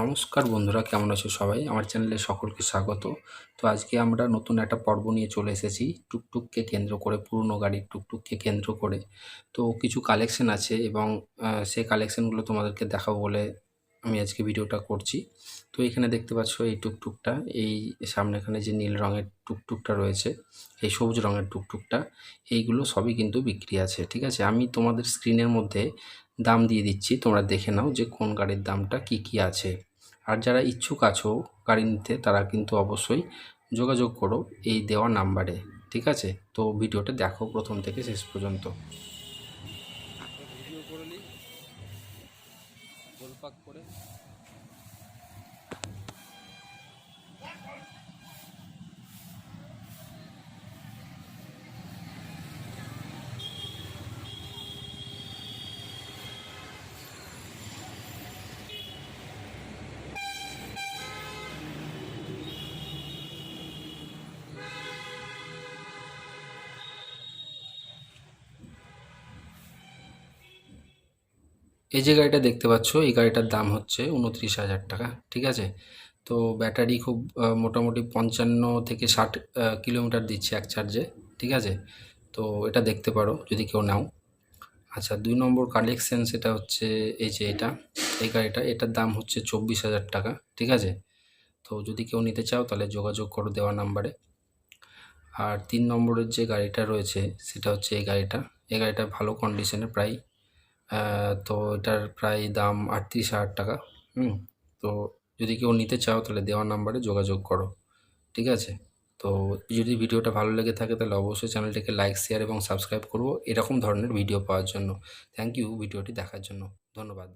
নমস্কার বন্ধুরা, কেমন আছো সবাই? আমার চ্যানেলে সকলকে স্বাগত। তো আজকে আমরা নতুন একটা পর্ব নিয়ে চলে এসেছি, টুকটুককে কেন্দ্র করে, পুরনো গাড়ির টুকটুককে কেন্দ্র করে। তো কিছু কালেকশন আছে এবং সেই কালেকশনগুলো তোমাদেরকে দেখাবো বলে আমি আজকে ভিডিওটা করছি। তো এখানে দেখতে পাচ্ছ এই টুকটুকটা, এই সামনে এখানে যে নীল রঙের টুকটুকটা রয়েছে, এই সবুজ রঙের টুকটুকটা, এইগুলো সবই কিন্তু বিক্রি আছে, ঠিক আছে? আমি তোমাদের স্ক্রিনের মধ্যে দাম দিয়ে দিচ্ছি। তোমরা দেখে নাও যে কোন গাড়ির দামটা কি কি আছে। আর যারা ইচ্ছুক আছো গাড়ি নিতে, তারা কিন্তু অবশ্যই যোগাযোগ করো এই দেওয়া নাম্বারে, ঠিক আছে? তো ভিডিওটা দেখো প্রথম থেকে শেষ পর্যন্ত। গোলপাক করে। এই যে গাড়িটা দেখতে পাচ্ছ, এই গাড়িটার দাম হচ্ছে উনত্রিশ হাজার টাকা, ঠিক আছে? তো ব্যাটারি খুব মোটামুটি পঞ্চান্ন থেকে ষাট কিলোমিটার দিচ্ছে এক চার্জে, ঠিক আছে? তো এটা দেখতে পারো, যদি কেউ নাও। আচ্ছা দুই নম্বর কালেকশন সেটা হচ্ছে এই যে এটা, এই গাড়িটা, এটার দাম হচ্ছে চব্বিশ হাজার টাকা, ঠিক আছে? তো যদি কেউ নিতে চাও, তাহলে যোগাযোগ করো দেওয়া নাম্বারে। আর তিন নম্বরের যে গাড়িটা রয়েছে, সেটা হচ্ছে এই গাড়িটা এই গাড়িটা ভালো কন্ডিশনে প্রায় তো এটার প্রায় দাম আটত্রিশ হাজার টাকা, হুম? তো যদি কেউ নিতে চাও তাহলে দেওয়ার নাম্বারে যোগাযোগ করো, ঠিক আছে? তো যদি ভিডিওটা ভালো লেগে থাকে তাহলে অবশ্যই চ্যানেলটিকে লাইক, শেয়ার এবং সাবস্ক্রাইব করব এরকম ধরনের ভিডিও পাওয়ার জন্য। থ্যাংক ইউ ভিডিওটি দেখার জন্য। ধন্যবাদ।